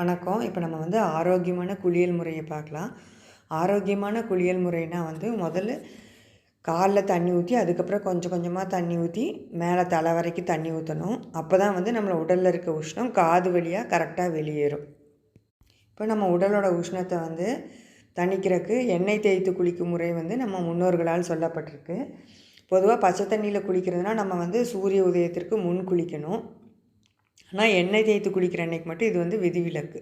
வணக்கம். இப்போ நம்ம வந்து ஆரோக்கியமான குளியல் முறையை பார்க்கலாம். ஆரோக்கியமான குளியல் முறைனா வந்து முதல்ல காலில் தண்ணி ஊற்றி அதுக்கப்புறம் கொஞ்சம் கொஞ்சமாக தண்ணி ஊற்றி மேலே தலை வரைக்கும் தண்ணி ஊற்றணும் அப்போ தான் வந்து நம்மளை உடலில் இருக்க உஷ்ணம் காது வழியாக கரெக்டாக வெளியேறும். இப்போ நம்ம உடலோட உஷ்ணத்தை வந்து தணிக்கிறதுக்கு எண்ணெய் தேய்த்து குளிக்கும் முறை வந்து நம்ம முன்னோர்களால் சொல்லப்பட்டிருக்கு. பொதுவாக பச்சை தண்ணியில் குளிக்கிறதுனா நம்ம வந்து சூரிய உதயத்திற்கு முன் குளிக்கணும். ஆனால் எண்ணெய் தேய்த்து குளிக்கிற அன்னைக்கு மட்டும் இது வந்து விதிவிலக்கு.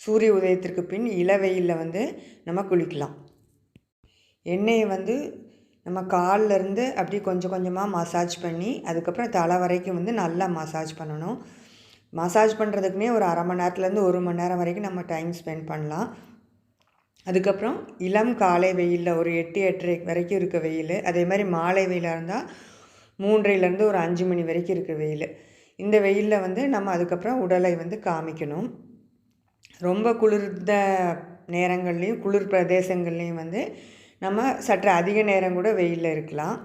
சூரிய உதயத்திற்கு பின் இளவெயிலில் வந்து நம்ம குளிக்கலாம். எண்ணெயை வந்து நம்ம கால்ல இருந்து அப்படி கொஞ்சம் கொஞ்சமாக மசாஜ் பண்ணி அதுக்கப்புறம் தலை வரைக்கும் வந்து நல்லா மசாஜ் பண்ணணும். மசாஜ் பண்ணுறதுக்குனே ஒரு அரை மணி நேரத்துலேருந்து ஒரு மணி நேரம் வரைக்கும் நம்ம டைம் ஸ்பெண்ட் பண்ணலாம். அதுக்கப்புறம் இளம் காலை வெயிலில் ஒரு எட்டு எட்டரை வரைக்கும் இருக்க வெயில். அதே மாதிரி மாலை வெயிலாக இருந்தால் மூன்றையிலேருந்து ஒரு அஞ்சு மணி வரைக்கும் இருக்க வெயில். இந்த வெயிலில் வந்து நம்ம அதுக்கப்புறம் உடலை வந்து காமிக்கணும். ரொம்ப குளிர்ந்த நேரங்கள்லேயும் குளிர் பிரதேசங்கள்லேயும் வந்து நம்ம சற்று அதிக நேரம் கூட வெயிலில் இருக்கலாம்.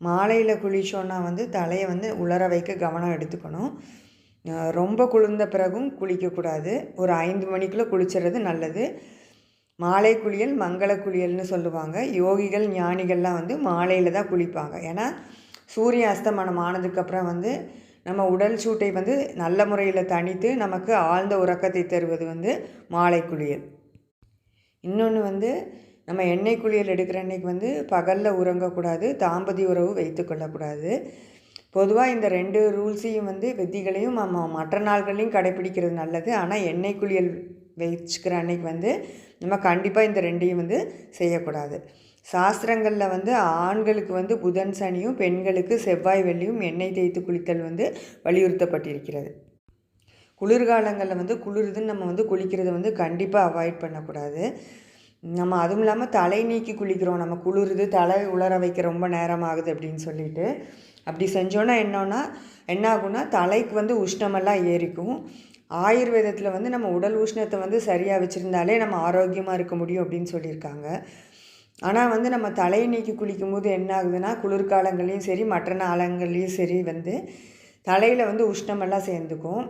மாலையில் குளித்தோன்னா வந்து தலையை வந்து உலர வைக்க கவனம் எடுத்துக்கணும். ரொம்ப குளிர்ந்த பிறகும் குளிக்கக்கூடாது. ஒரு ஐந்து மணிக்குள்ளே குளிச்சுறது நல்லது. மாலை குளியல் மங்கள குளியல்னு சொல்லுவாங்க. யோகிகள் ஞானிகள்லாம் வந்து மாலையில் தான் குளிப்பாங்க. ஏன்னா சூரிய அஸ்தமனம் ஆனதுக்கப்புறம் வந்து நம்ம உடல் சூட்டை வந்து நல்ல முறையில் தணித்து நமக்கு ஆழ்ந்த உறக்கத்தை தருவது வந்து மாலை குளியல். இன்னொன்று வந்து நம்ம எண்ணெய் குளியல் எடுக்கிற அன்னைக்கு வந்து பகலில் உறங்கக்கூடாது தாம்பதி உறவு வைத்து கொள்ளக்கூடாது. பொதுவாக இந்த ரெண்டு ரூல்ஸையும் வந்து விதிகளையும் நம்ம மற்ற நாள்களையும் கடைப்பிடிக்கிறது நல்லது. ஆனால் எண்ணெய் குளியல் வச்சுக்கிற அன்னைக்கு வந்து நம்ம கண்டிப்பாக இந்த ரெண்டையும் வந்து செய்யக்கூடாது. சாஸ்திரங்களில் வந்து ஆண்களுக்கு வந்து புதன் சனியும் பெண்களுக்கு செவ்வாய் வெள்ளியும் எண்ணெய் தேய்த்து குளித்தல் வந்து வலியுறுத்தப்பட்டிருக்கிறது. குளிர்காலங்களில் வந்து குளிருதுன்னு நம்ம வந்து குளிக்கிறத வந்து கண்டிப்பாக அவாய்ட் பண்ணக்கூடாது. நம்ம அதுவும் இல்லாமல் தலை நீக்கி குளிக்கிறோம். நம்ம குளிருது தலை உலர வைக்க ரொம்ப நேரம் ஆகுது அப்படின்னு சொல்லிட்டு. அப்படி செஞ்சோன்னா என்னன்னா என்ன ஆகும்னா தலைக்கு வந்து உஷ்ணமெல்லாம் ஏறிக்கும். ஆயுர்வேதத்தில் வந்து நம்ம உடல் உஷ்ணத்தை வந்து சரியாக வச்சுருந்தாலே நம்ம ஆரோக்கியமாக இருக்க முடியும் அப்படின்னு சொல்லியிருக்காங்க. ஆனால் வந்து நம்ம தலையை நீக்கி குளிக்கும்போது என்ன ஆகுதுன்னா குளிர்காலங்கள்லேயும் சரி மற்ற நாளங்கள்லேயும் சரி வந்து தலையில் வந்து உஷ்ணமெல்லாம் சேர்ந்துக்கும்.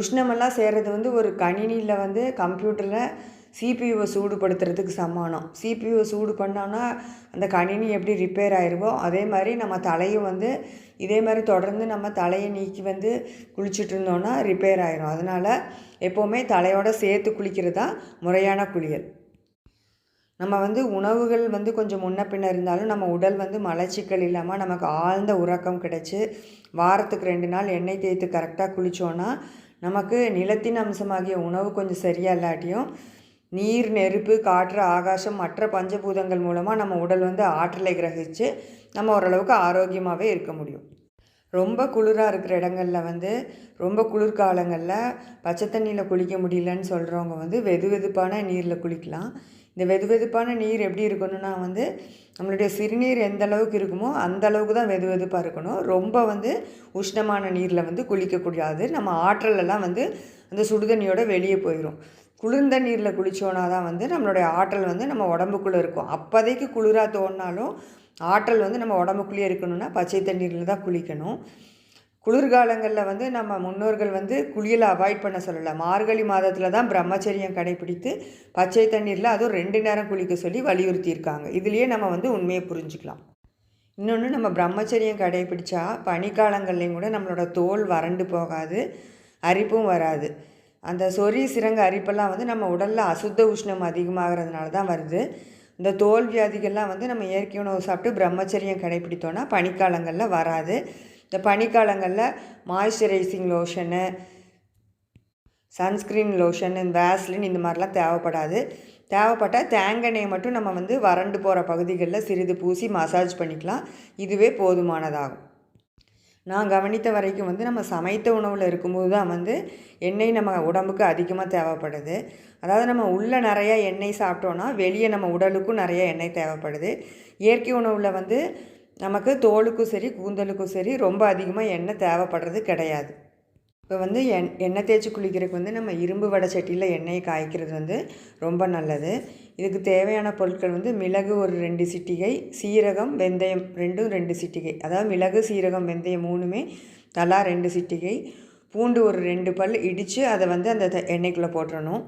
உஷ்ணமெல்லாம் சேர்கிறது வந்து ஒரு கணினியில் வந்து கம்ப்யூட்டரில் சிபியூவை சூடுபடுத்துறதுக்கு சமானம். சிபியூவை சூடு பண்ணோன்னா அந்த கணினி எப்படி ரிப்பேர் ஆயிருமோ அதே மாதிரி நம்ம தலையும் வந்து இதே மாதிரி தொடர்ந்து நம்ம தலையை நீக்கி வந்து குளிச்சுட்டு இருந்தோன்னா ரிப்பேர் ஆயிரும். அதனால் எப்போவுமே தலையோட சேர்த்து குளிக்கிறது தான் முறையான குளியல். நம்ம வந்து உணவுகள் வந்து கொஞ்சம் முன்ன பின்ன இருந்தாலும் நம்ம உடல் வந்து மலச்சிக்கல் இல்லாமல் நமக்கு ஆழ்ந்த உறக்கம் கிடைச்சி வாரத்துக்கு ரெண்டு நாள் எண்ணெய் தேய்த்து கரெக்டாக குளித்தோன்னா நமக்கு நிலத்தின் அம்சமாகிய உணவு கொஞ்சம் சரியாக இல்லாட்டியும் நீர் நெருப்பு காற்று ஆகாசம் மற்ற பஞ்சபூதங்கள் மூலமாக நம்ம உடல் வந்து ஆற்றலை கிரகித்து நம்ம ஓரளவுக்கு ஆரோக்கியமாகவே இருக்க முடியும். ரொம்ப குளிராக இருக்கிற இடங்களில் வந்து ரொம்ப குளிர்காலங்களில் பச்சை தண்ணியில் குளிக்க முடியலன்னு சொல்கிறவங்க வந்து வெது வெதுப்பான நீரில் குளிக்கலாம். இந்த வெது வெதுப்பான நீர் எப்படி இருக்கணும்னா வந்து நம்மளுடைய சிறுநீர் எந்த அளவுக்கு இருக்குமோ அந்த அளவுக்கு தான் வெது வெதுப்பாக இருக்கணும். ரொம்ப வந்து உஷ்ணமான நீரில் வந்து குளிக்கக்கூடாது. நம்ம ஆற்றலெல்லாம் வந்து அந்த சுடுதண்ணியோட வெளியே போயிடும் குளிர்ந்த நீரில் குளித்தோன்னா தான் வந்து நம்மளுடைய ஆற்றல் வந்து நம்ம உடம்புக்குள்ளே இருக்கும். அப்போதைக்கு குளிராக தோணினாலும் ஆற்றல் வந்து நம்ம உடம்புக்குள்ளேயே இருக்கணும்னா பச்சை தண்ணீரில் தான் குளிக்கணும். குளிர்காலங்களில் வந்து நம்ம முன்னோர்கள் வந்து குளியலை அவாய்ட் பண்ண சொல்லலை. மார்கழி மாதத்தில் தான் பிரம்மச்சரியம் கடைப்பிடித்து பச்சை தண்ணீரில் அதுவும் ரெண்டு நேரம் குளிக்க சொல்லி வலியுறுத்தியிருக்காங்க. இதுலேயே நம்ம வந்து உண்மையை புரிஞ்சுக்கலாம். இன்னொன்று நம்ம பிரம்மச்சரியம் கடைபிடிச்சா பனிக்காலங்கள்லேயும் கூட நம்மளோட தோல் வறண்டு போகாது அரிப்பும் வராது. அந்த சொறி சிறங்க அரிப்பெல்லாம் வந்து நம்ம உடலில் அசுத்த உஷ்ணம் அதிகமாகிறதுனால தான் வருது. இந்த தோல் வியாதிகள்லாம் வந்து நம்ம இயற்கை உணவு சாப்பிட்டு பிரம்மச்சரியம் கடைப்பிடித்தோன்னா பனிக்காலங்களில் வராது. இந்த பனிக்காலங்களில் moisturising lotion sunscreen lotion Vaseline இந்த மாதிரிலாம் தேவைப்படாது. தேவைப்பட்டால் தேங்காய் மட்டும் நம்ம வந்து வறண்டு போகிற பகுதிகளில் சிறிது பூசி மசாஜ் பண்ணிக்கலாம். இதுவே போதுமானதாகும். நான் கவனித்த வரைக்கும் வந்து நம்ம சமைத்த உணவில் இருக்கும்போது தான் வந்து எண்ணெய் நம்ம உடம்புக்கு அதிகமாக தேவைப்படுது. அதாவது நம்ம உள்ளே நிறையா எண்ணெய் சாப்பிட்டோன்னா வெளியே நம்ம உடலுக்கும் நிறைய எண்ணெய் தேவைப்படுது. இயற்கை உணவில் வந்து நமக்கு தோலுக்கும் சரி கூந்தலுக்கும் சரி ரொம்ப அதிகமாக எண்ணெய் தேவைப்படுறது கிடையாது. இப்போ வந்து எண் எண்ணெய் தேய்ச்சி குளிக்கிறதுக்கு வந்து நம்ம இரும்பு வடை சட்டியில் எண்ணெயை காய்க்கிறது வந்து ரொம்ப நல்லது. இதுக்கு தேவையான பொருட்கள் வந்து மிளகு ஒரு ரெண்டு சிட்டிகை சீரகம் வெந்தயம் ரெண்டும் ரெண்டு சிட்டிகை. அதாவது மிளகு சீரகம் வெந்தயம் மூணுமே தலா ரெண்டு சிட்டிகை. பூண்டு ஒரு ரெண்டு பல் இடித்து அதை வந்து அந்த த- எண்ணெய்க்குள்ளே போட்டுறணும்.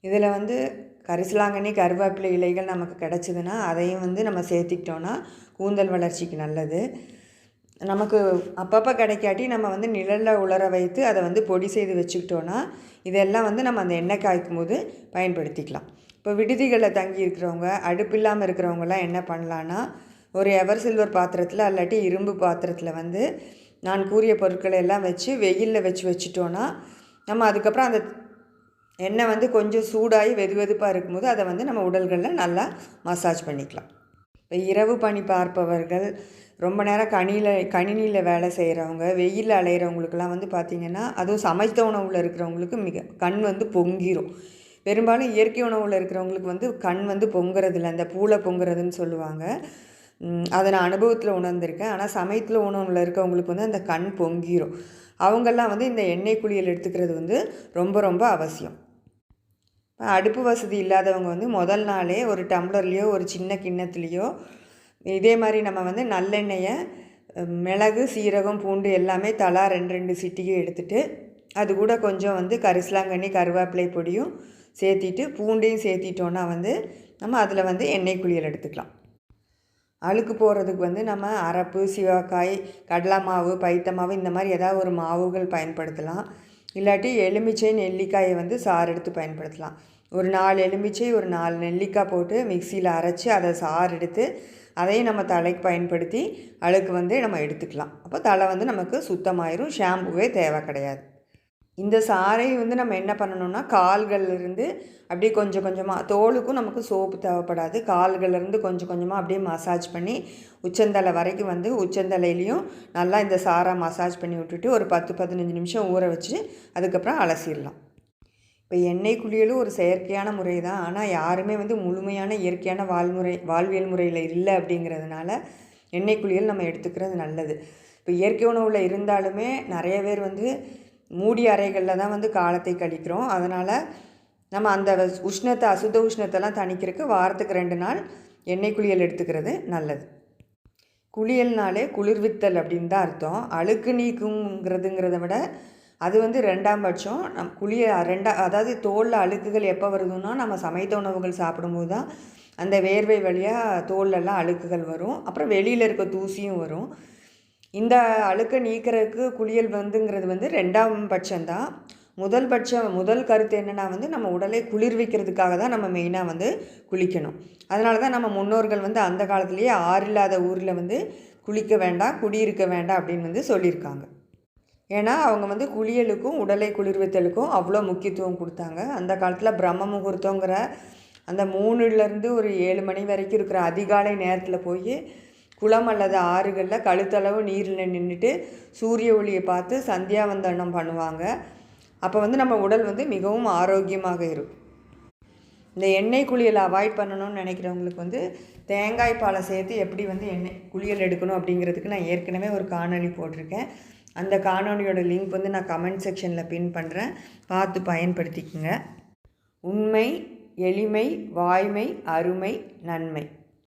இதில் வந்து கரிசலாங்கண்ணி கருவேப்பிலை இலைகள் நமக்கு கிடச்சிதுன்னா அதையும் வந்து நம்ம சேர்த்திக்கிட்டோன்னா கூந்தல் வளர்ச்சிக்கு நல்லது. நமக்கு அப்பப்போ கிடைக்காட்டி நம்ம வந்து நிழலில் உலர வைத்து அதை வந்து பொடி செய்து வச்சுக்கிட்டோன்னா இதெல்லாம் வந்து நம்ம அந்த எண்ணெய் காய்க்கும் போது பயன்படுத்திக்கலாம். இப்போ விடுதிகளில் தங்கி இருக்கிறவங்க அடுப்பு இல்லாமல் இருக்கிறவங்கலாம் என்ன பண்ணலான்னா ஒரு எவர் சில்வர் பாத்திரத்தில் அல்லாட்டி இரும்பு பாத்திரத்தில் வந்து நான் கூறிய பொருட்களை எல்லாம் வச்சு வெயிலில் வச்சு வச்சுட்டோன்னா நம்ம அதுக்கப்புறம் அந்த எண்ணெய் வந்து கொஞ்சம் சூடாகி வெது வெதுப்பாக இருக்கும்போது அதை வந்து நம்ம உடல்களில் நல்லா மசாஜ் பண்ணிக்கலாம். இப்போ இரவு பணி பார்ப்பவர்கள் ரொம்ப நேரம் கணியில் கணினியில் வேலை செய்கிறவங்க வெயிலில் அலையிறவங்களுக்கெல்லாம் வந்து பார்த்திங்கன்னா அதுவும் சமைத்த உணவில் இருக்கிறவங்களுக்கு மிக கண் வந்து பொங்கிரும். பெரும்பாலும் இயற்கை உணவில் இருக்கிறவங்களுக்கு வந்து கண் வந்து பொங்குறதில்ல. அந்த பூளை பொங்குறதுன்னு சொல்லுவாங்க. அதை நான் அனுபவத்தில் உணர்ந்திருக்கேன். ஆனால் சமயத்தில் உணவில் இருக்கவங்களுக்கு வந்து அந்த கண் பொங்கிரும். அவங்கெல்லாம் வந்து இந்த எண்ணெய் குளியல் எடுத்துக்கிறது வந்து ரொம்ப ரொம்ப அவசியம். அடுப்பு வசதி இல்லாதவங்க வந்து முதல் நாளே ஒரு டம்ளர்லேயோ ஒரு சின்ன கிண்ணத்துலேயோ இதே மாதிரி நம்ம வந்து நல்லெண்ணெயை மிளகு சீரகம் பூண்டு எல்லாமே தலா ரெண்டு ரெண்டு சிட்டியும் எடுத்துட்டு அது கூட கொஞ்சம் வந்து கரிசலாங்கண்ணி கருவேப்பிலை பொடியும் சேர்த்திட்டு பூண்டையும் சேர்த்திட்டோன்னா வந்து நம்ம அதில் வந்து எண்ணெய் குளியல் எடுத்துக்கலாம். அழுக்கு போகிறதுக்கு வந்து நம்ம அரப்பு சிவக்காய் கடலை மாவு பைத்த மாவு இந்த மாதிரி ஏதாவது ஒரு மாவுகள் பயன்படுத்தலாம். இல்லாட்டி எலுமிச்சை நெல்லிக்காயை வந்து சாறு எடுத்து பயன்படுத்தலாம். ஒரு நாலு எலுமிச்சை ஒரு நாலு நெல்லிக்காய் போட்டு மிக்சியில் அரைச்சி அதை சாறு எடுத்து அதையும் நம்ம தலைக்கு பயன்படுத்தி அழுக்கு வந்து நம்ம எடுத்துக்கலாம். அப்போ தலை வந்து நமக்கு சுத்தமாயிரும் ஷாம்புவே தேவை கிடையாது. இந்த சாறை வந்து நம்ம என்ன பண்ணணும்னா கால்கள்லேருந்து அப்படியே கொஞ்சம் கொஞ்சமாக தோலுக்கும் நமக்கு சோப்பு தேவைப்படாது. கால்கள்லேருந்து கொஞ்சம் கொஞ்சமாக அப்படியே மசாஜ் பண்ணி உச்சந்தலை வரைக்கும் வந்து உச்சந்தலையிலையும் நல்லா இந்த சாரை மசாஜ் பண்ணி விட்டுட்டு ஒரு பத்து பதினஞ்சு நிமிஷம் ஊற வச்சு அதுக்கப்புறம் அலசிடலாம். இப்போ எண்ணெய் குளியலும் ஒரு செயற்கையான முறை தான் ஆனால் யாருமே வந்து முழுமையான இயற்கையான வாழ்முறை வாழ்வியல் முறையில் இல்லை அப்படிங்கிறதுனால எண்ணெய் குளியல் நம்ம எடுத்துக்கிறது நல்லது. இப்போ இயற்கை உணவில் இருந்தாலுமே நிறைய பேர் வந்து மூடி அறைகளில் தான் வந்து காலத்தை கழிக்கிறோம். அதனால் நம்ம அந்த உஷ்ணத்தை அசுத்த உஷ்ணத்தெல்லாம் தணிக்கிறதுக்கு வாரத்துக்கு ரெண்டு நாள் எண்ணெய் குளியல் எடுத்துக்கிறது நல்லது. குளியல்னாலே குளிர்வித்தல் அப்படின்னு தான் அர்த்தம். அழுக்கு நீக்குங்கிறதுங்கிறத விட அது வந்து ரெண்டாம் பட்சம். நம் குளிய ரெண்டா அதாவது தோலில் அழுக்குகள் எப்போ வருதுன்னா நம்ம சமைத்த உணவுகள் சாப்பிடும்போது தான் அந்த வேர்வை வழியாக தோல்லெல்லாம் அழுக்குகள் வரும். அப்புறம் வெளியில் இருக்க தூசியும் வரும். இந்த அழுக்கை நீக்கிறதுக்கு குளியல் வந்துங்கிறது வந்து ரெண்டாம் பட்சம்தான். முதல் பட்சம் முதல் கருத்து என்னென்னா வந்து நம்ம உடலை குளிர்விக்கிறதுக்காக தான் நம்ம மெயினாக வந்து குளிக்கணும். அதனால தான் நம்ம முன்னோர்கள் வந்து அந்த காலத்துலேயே ஆறு இல்லாத ஊரில் வந்து குளிக்க வேண்டாம் குடியிருக்க வேண்டாம் அப்படின்னு வந்து சொல்லியிருக்காங்க. ஏன்னா அவங்க வந்து குளியலுக்கும் உடலை குளிர்வித்தலுக்கும் அவ்வளோ முக்கியத்துவம் கொடுத்தாங்க. அந்த காலத்தில் பிரம்ம முகூர்த்தங்கிற அந்த மூணுலேருந்து ஒரு ஏழு மணி வரைக்கும் இருக்கிற அதிகாலை நேரத்தில் போய் குளம் அல்லது ஆறுகளில் கழுத்தளவு நீரில் நின்றுட்டு சூரிய ஒளியை பார்த்து சந்தியாவந்தனம் பண்ணுவாங்க. அப்போ வந்து நம்ம உடல் வந்து மிகவும் ஆரோக்கியமாக இருக்கும். இந்த எண்ணெய் குளியலை அவாய்ட் பண்ணணும்னு நினைக்கிறவங்களுக்கு வந்து தேங்காய் பாலை சேர்த்து எப்படி வந்து எண்ணெய் குளியல் எடுக்கணும் அப்படிங்கிறதுக்கு நான் ஏற்கனவே ஒரு காணொலி போட்டிருக்கேன். அந்த காணொலியோட லிங்க் வந்து நான் கமெண்ட் செக்ஷனில் பின் பண்ணுறேன் பார்த்து பயன்படுத்திக்கங்க. உண்மை எளிமை வாய்மை அருமை நன்மை.